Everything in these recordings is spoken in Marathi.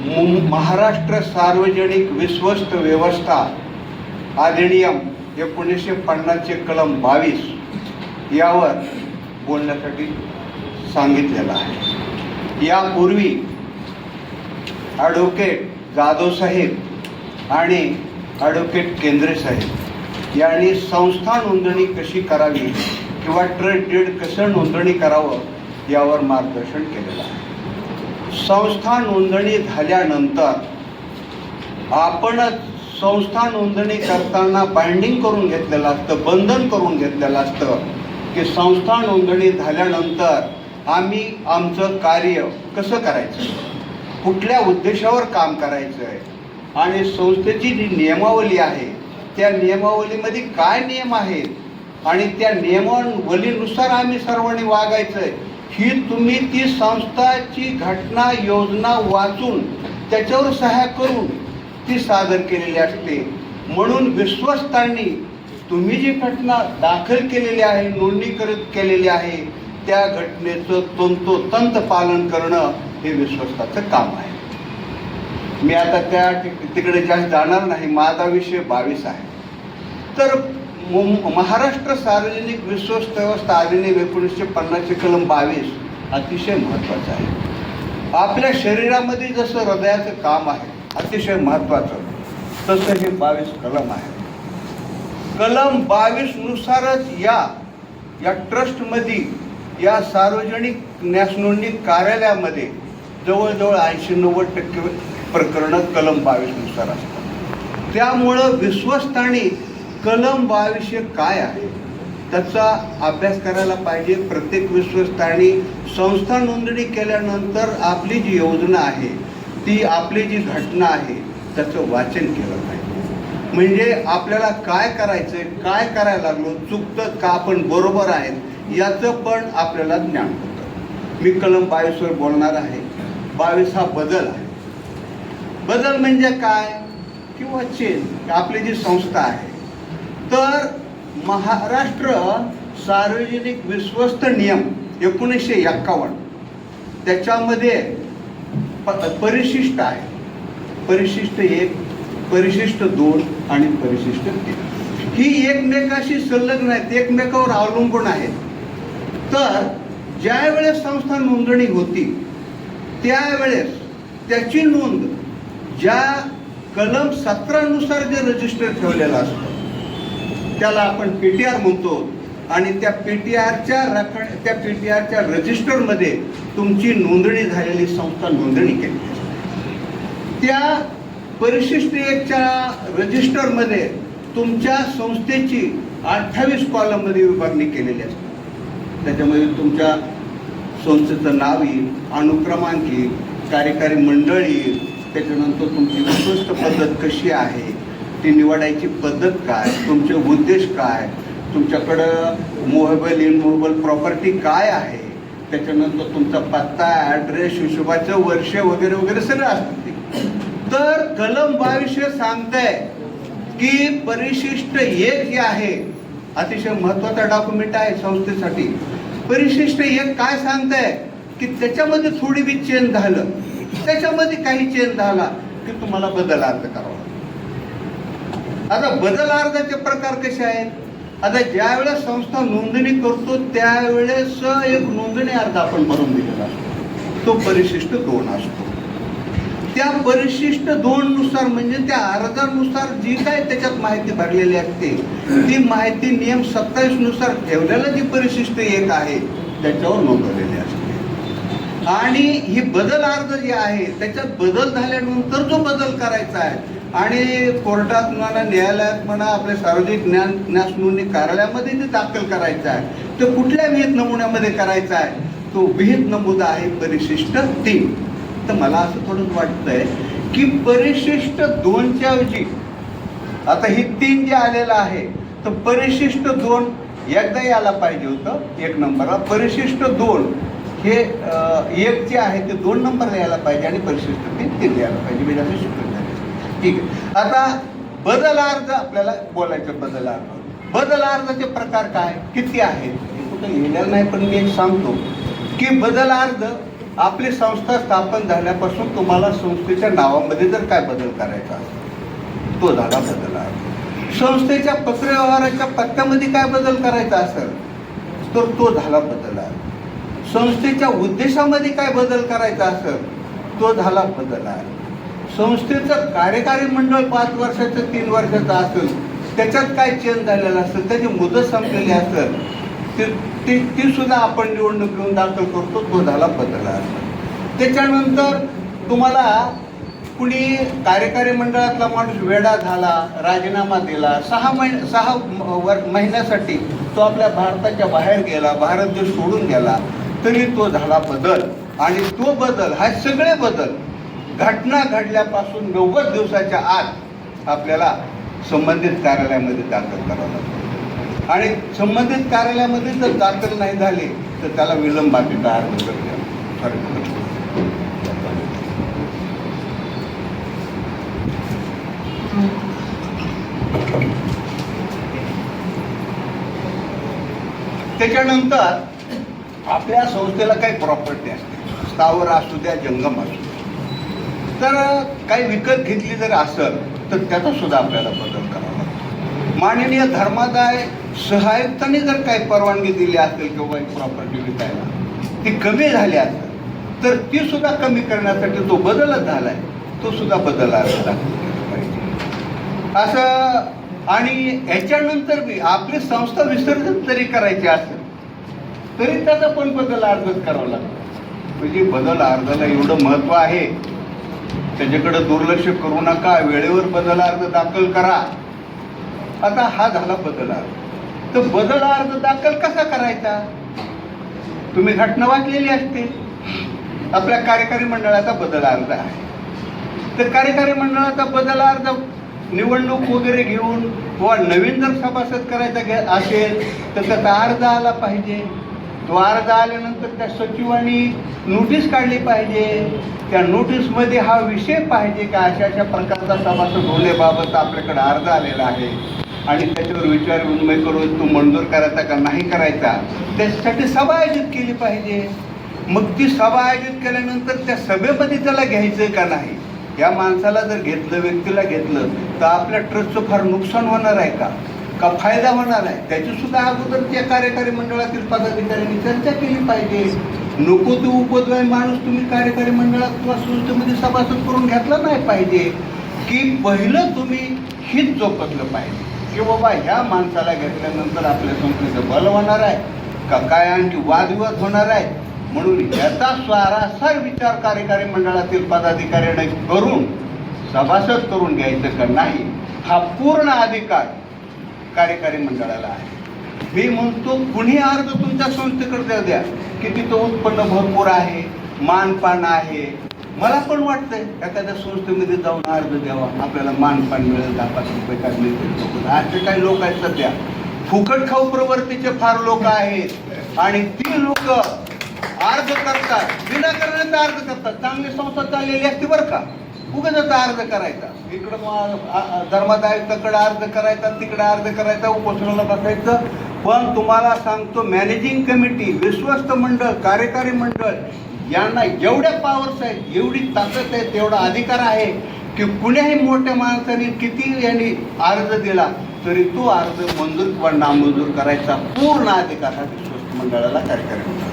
मु- महाराष्ट्र सार्वजनिक विश्वस्त व्यवस्था अधिनियम एकोणीसशे पन्नासचे कलम बावीस यावर बोलण्यासाठी सांगितलेलं आहे. यापूर्वी ॲडव्होकेट जाधव साहेब आणि ॲडव्होकेट केंद्रे साहेब यांनी संस्था नोंदणी कशी करावी किंवा ट्रेड डेड कसं नोंदणी करावं यावर मार्गदर्शन केलेलं आहे. संस्था नोंदणी झाल्यानंतर आपणच संस्था नोंदणी करताना बाइंडिंग करून घेतलेलं असतं बंधन करून घेतलेलं असतं की संस्था नोंदणी झाल्यानंतर आम्ही आमचं कार्य कसं करायचं? कुठल्या उद्देशावर काम करायचं आहे आणि संस्थेची जी नियमावली आहे त्या नियमावलीमध्ये काय नियम आहेत? आणि त्या नियमावलीनुसार आम्ही सर्वांनी वागायचं आहे ही तुम्ही ती संस्थाची घटना योजना वाचून त्याच्यावर सहाय्य करून ती सादर केलेली असते. म्हणून विश्वस्तांनी तुम्ही जी घटना दाखल केलेली आहे नोंदणीकृत केलेली आहे त्या घटनेचं तंतोतंत पालन करणं हे विश्वस्ताचं काम आहे. मी आता त्या ठिक- तिकडे जास्त जाणार नाही. माझा विषय बावीस आहे. तर महाराष्ट्र सार्वजनिक विश्वस्त व्यवस्था एकोणीसशे पन्नासचे कलम बावीस अतिशय महत्त्वाचं आहे. आपल्या शरीरामध्ये जसं हृदयाचं काम आहे अतिशय महत्त्वाचं. तसं हे बावीस कलम आहे. कलम बावीसनुसारच या या ट्रस्टमध्ये या सार्वजनिक न्यासनोंदणी कार्यालयामध्ये जवळजवळ ऐंशी नव्वद टक्के प्रकरणं कलम बावीसनुसार असतात. त्यामुळं विश्वस्तांनी कलम बावीस काय आहे? त्याचा अभ्यास करायला पाहिजे प्रत्येक विश्वस्तांनी. संस्था नोंदणी केल्यानंतर आपली जी योजना आहे ती आपली जी घटना आहे त्याचं वाचन केलं पाहिजे. म्हणजे आपल्याला काय करायचंय काय करायला लागलो चुकतं का आपण बरोबर आहेत याचं पण आपल्याला ज्ञान होतं. मी कलम बावीसवर बोलणार आहे. बावीस हा बदल आहे. बदल म्हणजे काय? किंवा चेंज. आपली जी संस्था आहे तर महाराष्ट्र सार्वजनिक विश्वस्त नियम एकोणीसशे एक्कावन्न. त्याच्यामध्ये प परिशिष्ट आहे. परिशिष्ट एक परिशिष्ट दोन आणि परिशिष्ट तीन. ही एकमेकाशी संलग्न आहेत. एकमेकावर अवलंबून आहेत. तर ज्यावेळेस संस्था नोंदणी होती त्यावेळेस त्याची नोंद ज्या कलम सतरानुसार जे रजिस्टर ठेवलेलं असतं त्याला आपण पी टी आर म्हणतो आणि त्या पी टी आरच्या रखड त्या पी टी आरच्या रजिस्टरमध्ये तुमची नोंदणी झालेली संस्था नोंदणी केली असते. त्या परिशिष्टच्या रजिस्टरमध्ये तुमच्या संस्थेची अठ्ठावीस कॉलममध्ये विभागणी केलेली असते त्याच्यामध्ये तुमच्या संस्थेचं नाव येईल अनुक्रमांक येईल कार्यकारी मंडळ येईल त्याच्यानंतर तुमची विश्वस्त पद्धत कशी आहे ती निवडायची पद्धत काय? तुमचे उद्देश काय? तुमच्याकडं मोहेबल इनमोहेबल प्रॉपर्टी काय आहे? त्याच्यानंतर तुमचा पत्ता ॲड्रेस हिशोबाचं वर्ष वगैरे वगैरे सगळं असतं तर कलम बावीसशे सांगतंय की परिशिष्ट एक जे आहे. अतिशय महत्त्वाचा डॉक्युमेंट आहे संस्थेसाठी. परिशिष्ट एक काय सांगतंय? की त्याच्यामध्ये थोडी बी चेंज झालं. त्याच्यामध्ये काही चेंज झाला की तुम्हाला बदल अर्ज करावा. आता बदल अर्जाचे प्रकार कसे आहेत? आता ज्या वेळेस संस्था नोंदणी करतो त्यावेळेस एक नोंदणी अर्ज आपण भरून दिलेला असतो. तो परिशिष्ट दोन असतो. त्या परिशिष्ट दोन नुसार म्हणजे त्या अर्जानुसार जी काय त्याच्यात माहिती भरलेली असते ती माहिती नियम सत्तावीसनुसार ठेवलेलं जी परिशिष्ट एक आहे त्याच्यावर नोंदवलेली असते. आणि ही बदल अर्ज जे आहे त्याच्यात बदल झाल्यानंतर जो बदल करायचा आहे आणि कोर्टात म्हणा न्यायालयात म्हणा आपल्या सार्वजनिक ज्ञान न्यास नोंदणी कार्यालयामध्ये दाखल करायचं आहे तो कुठल्या विहित नमुन्यामध्ये करायचा आहे तो विहित नमुना आहे परिशिष्ट तीन. तर मला असं थोडं वाटतंय की परिशिष्ट दोनच्या ऐवजी आता ही तीन जे आलेलं आहे तर परिशिष्ट दोन एकदा यायला पाहिजे होतं एक नंबरला. परिशिष्ट दोन हे एक जे आहे ते दोन नंबरला यायला पाहिजे आणि परिशिष्ट तीन तीन यायला पाहिजे. म्हणजे असं शिकून ठीक आहे. आता बदलार्ध आपल्याला बोलायचं बदल अर्ज प्रकार काय? किती आहेत? हे कुठं लिहिलेलं नाही पण मी एक सांगतो की बदलार्ध आपली संस्था स्थापन झाल्यापासून तुम्हाला संस्थेच्या नावामध्ये जर काय बदल करायचा असेल तो झाला बदल आहे संस्थेच्या पत्रव्यवहाराच्या पत्त्यामध्ये काय बदल करायचा असेल तर तो झाला बदल आहे संस्थेच्या उद्देशामध्ये काय बदल करायचा असेल तो झाला बदल आहे संस्थेचं कार्यकारी मंडळ पाच वर्षाचं तीन वर्षाचं असेल त्याच्यात काय चेंज झालेलं असेल त्याची मुदत संपलेली असेल ते ती ती सुद्धा आपण निवडणूक घेऊन दाखल करतो तो झाला बदल आहे त्याच्यानंतर तुम्हाला कुणी कार्यकारी मंडळातला माणूस वेडा झाला राजीनामा दिला सहा महिन सहा म- वर महिन्यासाठी तो आपल्या भारताच्या बाहेर गेला भारत देश सोडून गेला तरी तो झाला बदल. आणि तो बदल हा सगळे बदल घटना घडल्यापासून नव्वद दिवसाच्या आत आपल्याला संबंधित कार्यालयामध्ये दाखल करावं लागतं. आणि संबंधित कार्यालयामध्ये जर दाखल नाही झाले तर त्याला विलंबाची अर्ज करते त्याच्यानंतर आपल्या संस्थेला काही प्रॉपर्टी असते. स्थावर असू द्या जंगम असू द्या. तर काही विकत घेतली जर असेल तर त्याचा सुद्धा आपल्याला बदल करावा लागतो. माननीय धर्मादाय सहाय्यताने जर काही परवानगी दिली असेल किंवा एक प्रॉपर्टी विकायला ती कमी झाली असेल तर ती सुद्धा कमी करण्यासाठी जो बदलच झालाय तो सुद्धा बदल आलेला पाहिजे. असं आणि याच्यानंतर बी आपली संस्था विसर्जन जरी करायची असेल तरी त्याचा पण बदल अर्जच करावा लागतो. म्हणजे बदल अर्जाला एवढं महत्त्व आहे त्याच्याकडे दुर्लक्ष करू नका वेळेवर बदल अर्ज दाखल करा. आता हा झाला बदल अर्ज. तर बदल अर्ज दाखल कसा करायचा? तुम्ही घटना वाचलेली असते आपल्या कार्यकारी मंडळाचा बदल अर्ज आहे. तर कार्यकारी मंडळाचा बदल अर्ज निवडणूक वगैरे घेऊन किंवा नवीन जर सभासद करायचा घे असेल तर त्याचा अर्ज आला पाहिजे. तो आल्यानंतर त्या सचिवांनी नोटीस काढली पाहिजे. त्या नोटीसमध्ये हा विषय पाहिजे का? अशा अशा प्रकारचा सभासद होण्याबाबत आपल्याकडे अर्ज आलेला आहे. आणि त्याच्यावर विचार विनिमय करून तो मंजूर करायचा का नाही करायचा त्याच्यासाठी सभा आयोजित केली पाहिजे. मग ती सभा आयोजित केल्यानंतर त्या सभेमध्ये त्याला घ्यायचं का नाही? या माणसाला जर घेतलं व्यक्तीला घेतलं तर आपल्या ट्रस्टचं फार नुकसान होणार आहे का? का फायदा होणार आहे? त्याची सुद्धा अगोदर त्या कार्यकारी मंडळातील पदाधिकाऱ्यांनी चर्चा केली पाहिजे. नको तो उपद्वय माणूस तुम्ही कार्यकारी मंडळात किंवा संस्थेमध्ये सभासद करून घेतला नाही पाहिजे. की पहिलं तुम्ही हित जोपतलं पाहिजे. की बाबा ह्या माणसाला घेतल्यानंतर आपल्या संस्थेचं बल होणार आहे? का काय आणखी वादविवाद होणार आहे? म्हणून याचा स्वारासार विचार कार्यकारी मंडळातील पदाधिकाऱ्याने करून सभासद करून घ्यायचं का नाही हा पूर्ण अधिकार कार्यकारी मंडळाला आहे. मी म्हणतो कुणी अर्ज तुमच्या संस्थेकडे द्या की तिथं उत्पन्न भरपूर आहे मानपान आहे. मला पण वाटतंय एखाद्या संस्थेमध्ये जाऊन अर्ज द्यावा आपल्याला मानपान मिळेल दहा पाच रुपये काय मिळतील असे काही लोक आहेत सध्या. फुकट खाऊ प्रवृत्तीचे फार लोक आहेत. आणि ती लोक अर्ज करतात विनाकारणाचा अर्ज करतात. चांगली संस्था चाललेली असते बरं का. उगाच अर्ज करायचा. इकडं मग अर्ज करायचा तिकडं अर्ज करायचा उपोषणाला बसायचं. पण तुम्हाला सांगतो मॅनेजिंग कमिटी विश्वस्त मंडळ कार्यकारी मंडळ यांना एवढ्या पॉवर्स आहेत एवढी ताकद आहे तेवढा अधिकार आहे की कुण्याही मोठ्या माणसाने किती यांनी अर्ज दिला तरी तो अर्ज मंजूर किंवा नामंजूर करायचा. पूर्ण अधिकार हा विश्वस्त मंडळाला कार्यकारी मंडळ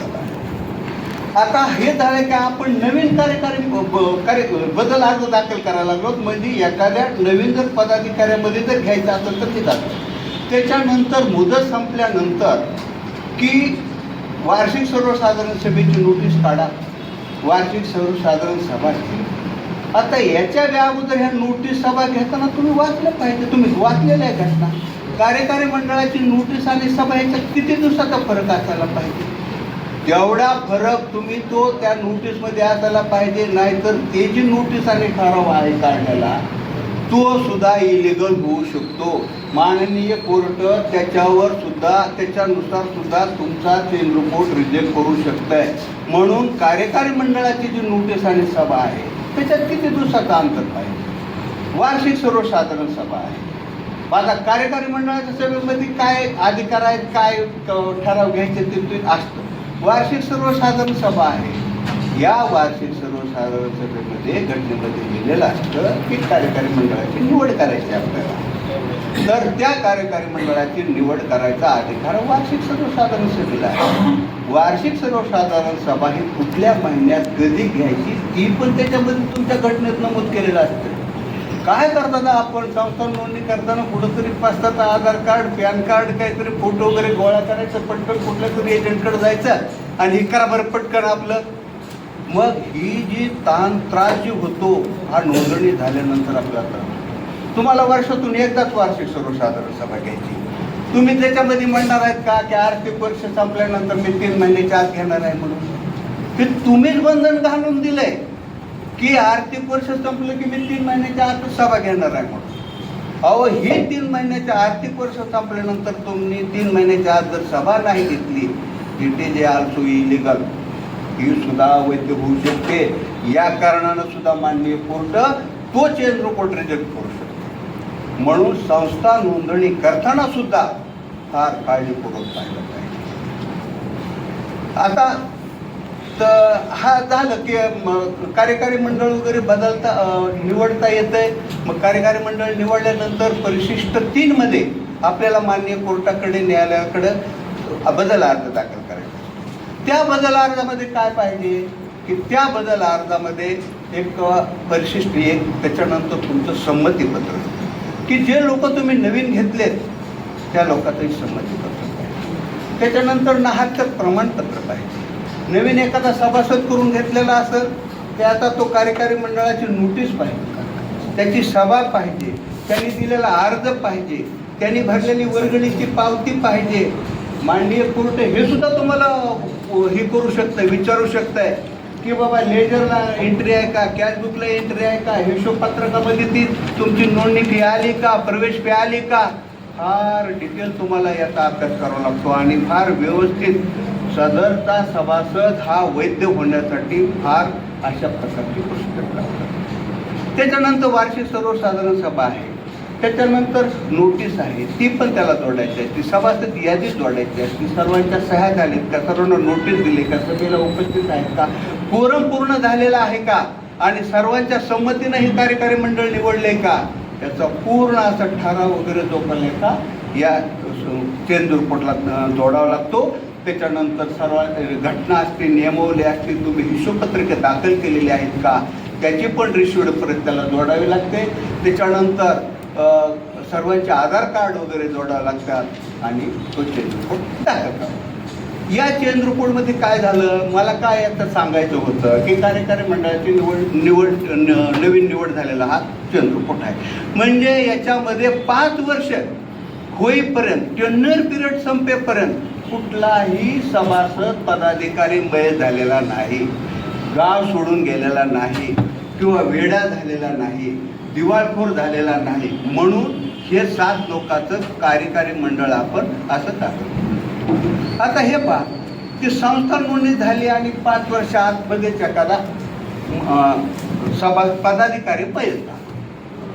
आता हे झालं की आपण नवीन कार्यकारी ब- ब- कार्य बदल अर्ज दाखल करायला लागलो. म्हणजे एखाद्या नवीन जर पदाधिकाऱ्यामध्ये जर घ्यायचं असेल तर ते जातं त्याच्यानंतर मुदत संपल्यानंतर की वार्षिक सर्वसाधारण सभेची नोटीस काढा. वार्षिक सर्वसाधारण सभा आता याच्या व्या अगोदर ह्या नोटीस सभा घेताना तुम्ही वाचलं पाहिजे. तुम्ही वाचलेल्या घटना कार्यकारी मंडळाची नोटीस आणि सभा याच्यात किती दिवसाचा फरक असायला पाहिजे? जेवढा फरक तुम्ही तो त्या नोटीसमध्ये असायला पाहिजे नाहीतर ते जी नोटीस आणि ठराव आहे काढलेला तो सुद्धा इलिगल होऊ शकतो. माननीय कोर्ट त्याच्यावर सुद्धा त्याच्यानुसार सुद्धा तुमचा ते रिपोर्ट रिजेक्ट करू शकतंय. म्हणून कार्यकारी मंडळाची जी नोटीस आणि सभा आहे त्याच्यात किती दिवसाचं अंतर पाहिजे? वार्षिक सर्वसाधारण सभा आहे. आता कार्यकारी मंडळाच्या सभेमध्ये काय अधिकार आहेत काय ठराव घ्यायचे ते ते असतं. वार्षिक सर्वसाधारण सभा आहे. या वार्षिक सर्वसाधारण सभेमध्ये घटनेमध्ये लिहिलेलं असतं. की कार्यकारी मंडळाची निवड करायची आपल्याला. तर त्या कार्यकारी मंडळाची निवड करायचा अधिकार वार्षिक सर्वसाधारण सभेला आहे. वार्षिक सर्वसाधारण सभा ही कुठल्या महिन्यात कधी घ्यायची ती पण त्याच्यामध्ये तुमच्या घटनेत नमूद केलेलं असतं. काय करताना आपण संस्था नोंदणी करताना कुठंतरी पाचतात आधार कार्ड पॅन कार्ड काहीतरी फोटो वगैरे गोळा करायचं पटकन कुठल्या तरी एजंटकडे जायचं आणि हे करा बरं पटकन आपलं. मग ही जी ताण त्रास जी होतो हा नोंदणी झाल्यानंतर आपल्याला तुम्हाला वर्षातून एकदाच वार्षिक सर्वसाधारण सभा घ्यायची. तुम्ही त्याच्यामध्ये म्हणणार आहेत का की आर्थिक वर्ष संपल्यानंतर मी तीन महिन्याच्या आत घेणार आहे म्हणून? ते तुम्हीच बंधन घालून दिलंय. की आर्थिक वर्ष संपलं की मी तीन महिन्याच्या आत सभा घेणार आहे म्हणून. अहो ही तीन महिन्याच्या आर्थिक वर्ष संपल्यानंतर तुम्ही तीन महिन्याच्या आत जर सभा नाही घेतली इट इज आल्सो इलिगल ही सुद्धा अवैध होऊ शकते. या कारणानं सुद्धा माननीय कोर्ट तो चेंज रिपोर्ट रिजेक्ट करू शकतो. म्हणून संस्था नोंदणी करताना सुद्धा फार काळजीपूर्वक पाहिलं पाहिजे. आता तर हा झालं की कार्यकारी मंडळ वगैरे बदलता निवडता निवडता येतंय. मग कार्यकारी मंडळ निवडल्यानंतर परिशिष्ट तीन मध्ये आपल्याला मान्य कोर्टाकडे न्यायालयाकडे बदल अर्ज दाखल करायचा. त्या बदल अर्जामध्ये काय पाहिजे? की त्या बदल अर्जामध्ये एक परिशिष्ट एक त्याच्यानंतर तुमचं संमतीपत्र. की जे लोक तुम्ही नवीन घेतलेत त्या लोकांचंही संमतीपत्र पाहिजे. त्याच्यानंतर नाहक प्रमाणपत्र पाहिजे. नवीन एखादा सभासद करून घेतलेला असेल ते आता तो कार्यकारी मंडळाची नोटीस पाहिजे. त्याची सभा पाहिजे त्यांनी दिलेला अर्ज पाहिजे त्यांनी भरलेली वर्गणीची पावती पाहिजे. मांडीय कोर्ट हे सुद्धा तुम्हाला हे करू शकतं विचारू शकताय. की बाबा लेजरला एंट्री आहे का? कॅशबुकला एंट्री आहे का? हिशोबपत्रकामध्ये ती तुमची नोंदणी फी आली का? प्रवेश फी आली का? फार डिटेल तुम्हाला याचा अभ्यास करावा लागतो आणि फार व्यवस्थित सदरचा सभासद हा वैद्य होण्यासाठी फार अशा प्रकारची पुस्तक लागतात त्याच्यानंतर वार्षिक सर्वसाधारण सभा आहे. त्याच्यानंतर नोटीस आहे. ती पण त्याला जोडायची आहे. ती सभासद यादीच जोडायची आहे. ती सर्वांच्या सह्या झाल्यात का? सर्वांना नोटीस दिली का? सभेला उपस्थित आहेत का? कोरम पूर्ण झालेला आहे का? आणि सर्वांच्या संमतीनं हे कार्यकारी मंडळ निवडले का? त्याचा पूर्ण असा ठराव वगैरे जो पण आहे का या चेंदूर रिपोर्टला जोडावा लागतो. त्याच्यानंतर सर्व घटना असतील नियमावली असतील तुम्ही हिशोपत्रके दाखल केलेली आहेत का? त्याची पण रिश्यूड परत त्याला जोडावी लागते. त्याच्यानंतर सर्वांचे आधार कार्ड वगैरे जोडावं लागतात आणि तो चेंज रिपोर्ट या चेंज रिपोर्टमध्ये काय झालं? मला काय आता सांगायचं होतं? की कार्यकारी मंडळाची निवड निवड न- नवीन निवड झालेला हा चेंज रिपोर्ट आहे. म्हणजे याच्यामध्ये पाच वर्ष होईपर्यंत टेन्युअर पिरियड संपेपर्यंत कुठलाही सभासद पदाधिकारी मय झालेला नाही. गाव सोडून गेलेला नाही किंवा वेडा झालेला नाही दिवाळखोर झालेला नाही. म्हणून हे सात लोकांचं कार्यकारी मंडळ आपण असं टाकलं. आता हे पहा की संस्था नोंदणी झाली आणि पाच वर्ष आतमध्ये एखादा सभा पदाधिकारी पाहिजे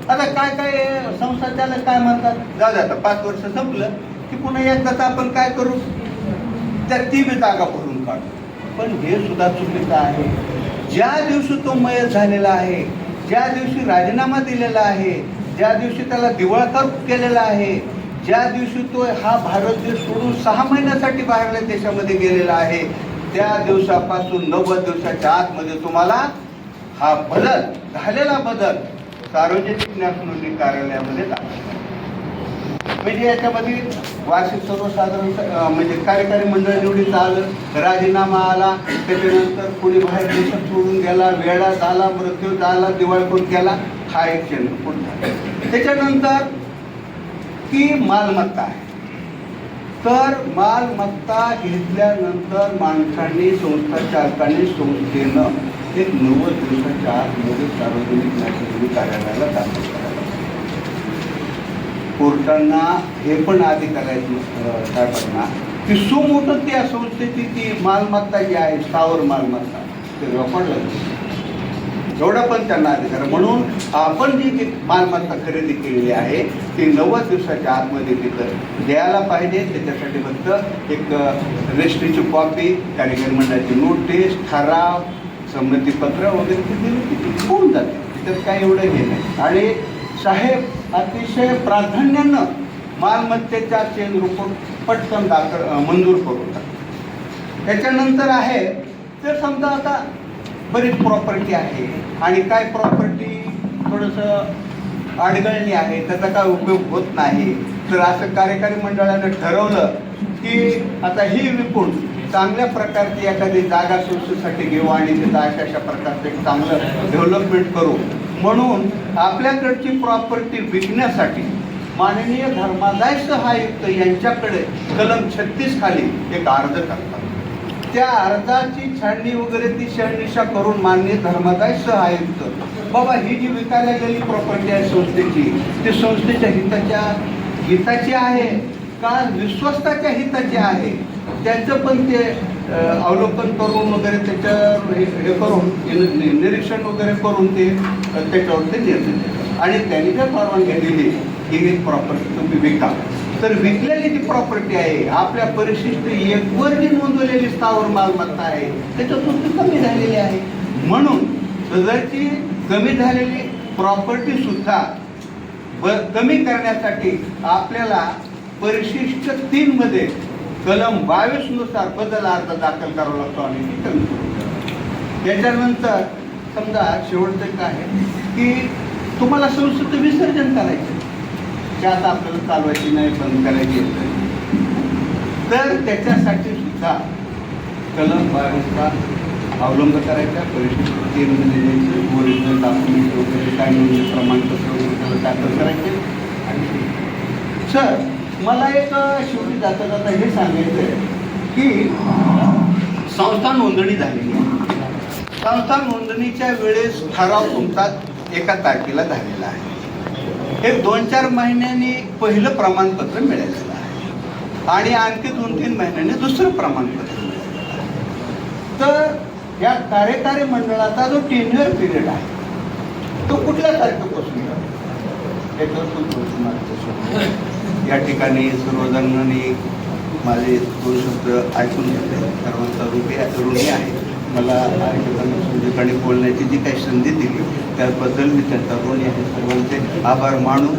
आता काय काय संस्था त्याला काय म्हणतात? जाऊ दे आता पाच वर्ष संपलं की पुन्हा एकदाच आपण काय करू? त्या ती बी जागा भरून काढतो. पण हे सुद्धा चुकीचं आहे. ज्या दिवशी तो मय झालेला आहे ज्या दिवशी राजीनामा दिलेला आहे ज्या दिवशी त्याला दिवाळखर केलेला आहे ज्या दिवशी तो हा भारत देश सोडून सहा महिन्यासाठी बाहेरल्या देशामध्ये गेलेला आहे त्या दिवसापासून नव्वद दिवसाच्या आतमध्ये तुम्हाला हा बदल झालेला बदल सार्वजनिक न्यास नोंदणी कार्यालयामध्ये दाखल म्हणजे याच्यामध्ये वार्षिक सर्वसाधारण म्हणजे कार्यकारी मंडळ निवडीत आलं राजीनामा आला. त्याच्यानंतर कोणी बाहेर देशात सोडून गेला वेळा झाला मृत्यू झाला दिवाळखोर केला? हा एक चेंद्रपूर झाला? त्याच्यानंतर ती मालमत्ता आहे. तर मालमत्ता घेतल्यानंतर माणसांनी संस्था चालकांनी संस्थेनं एक नव्वद दिवसाच्या आतमध्ये सार्वजनिक नागरिक कार्यालयाला दाखवलं कोर्टांना हे पण अधिकार आहेत अं, साहेबांना. की सुमोठं त्या संस्थेची ती मालमत्ता जी आहे स्थावर मालमत्ता ते रेकॉर्डला एवढा पण त्यांना अधिकार म्हणून आपण जी ती मालमत्ता खरेदी केलेली आहे ती नव्वद दिवसाच्या आतमध्ये तिथं द्यायला पाहिजे. त्याच्यासाठी फक्त एक रजिस्ट्रीची कॉपी कार्यकारी मंडळाची नोटीस ठराव संमतीपत्र वगैरे ती दिली. तिथे होऊन जाते? त्याच्यात काय एवढं हे नाही. आणि साहेब अतिशय प्राधान्यानं मालमत्तेच्या चेन रूप पटकन दाखल मंजूर करून टाकतात त्याच्यानंतर आहे तर समजा आता बरीच प्रॉपर्टी आहे. आणि काय प्रॉपर्टी थोडंसं अडगळली आहे त्याचा काय उपयोग होत नाही. तर असं कार्यकारी मंडळानं ठरवलं की आता ही विकून चांगल्या प्रकारची एखादी जागा सुरक्षेसाठी घेऊ आणि तिथं अशा अशा प्रकारचं एक चांगलं डेव्हलपमेंट करू. म्हणून आपल्याकडची प्रॉपर्टी विकण्यासाठी माननीय धर्मादाय सहायुक्त यांच्याकडे कलम छत्तीस खाली एक अर्ज करतात. त्या अर्जाची छाननी वगैरे ती शहानिशा करून माननीय धर्मादाय सहायुक्त बाबा ही जी विकायला गेली प्रॉपर्टी आहे संस्थेची ती संस्थेच्या हिताच्या हिताची आहे? का विश्वस्ताच्या हिताची आहे? त्यांचं पण ते अवलोकन करून वगैरे त्याच्यावर हे करून निरीक्षण वगैरे करून ते त्याच्यावरती त्याच्यावर ते निर्णय आणि त्यांनी जर परवानगी दिली की ही प्रॉपर्टी तुम्ही विका. तर विकलेली जी प्रॉपर्टी आहे आपल्या परिशिष्ट एक वर जी नोंदवलेली स्थावर मालमत्ता आहे त्याच्यातून ती कमी झालेली आहे. म्हणून सदरची कमी झालेली प्रॉपर्टी सुद्धा ब कमी करण्यासाठी आपल्याला परिशिष्ट तीन मध्ये कलम बावीसनुसार बदल अर्ज दाखल करावा लागतो आणि ती त्याच्यानंतर समजा शेवटचं काय आहे की तुम्हाला संस्कृत विसर्जन करायचं ते आता आपल्याला चालवायची नाही बंद करायची आहे. तर त्याच्यासाठी सुद्धा कलम बावीसचा अवलंब करायचा. परिस्थिती ओरिजिनल डॉक्युमेंट वगैरे काय म्हणजे प्रमाणपत्र वगैरे त्याला दाखल करायचे. आणि सर मला एक शेवटी जाता जाता हे सांगायचं आहे की संस्था नोंदणी झालेली आहे. संस्था नोंदणीच्या वेळेस ठराव तुमचा एका तारखेला झालेला आहे. एक दोन चार महिन्यांनी पहिलं प्रमाणपत्र मिळालेलं आहे. आणि आणखी दोन तीन महिन्यांनी दुसरं प्रमाणपत्र मिळालेलं तर या कार्यकारी मंडळाचा जो टेन्युअर पिरियड आहे तो कुठल्या तारखेपासून या ठिकाणी सर्वजणांनी माझे दोन शब्द ऐकून घेतले. सर्वांचा ऋणी ऋणी आहे. मला ठिकाणी ठिकाणी बोलण्याची जी काही संधी दिली त्याबद्दल मी त्यांचा ऋणी आहे. सर्वांचे आभार मानून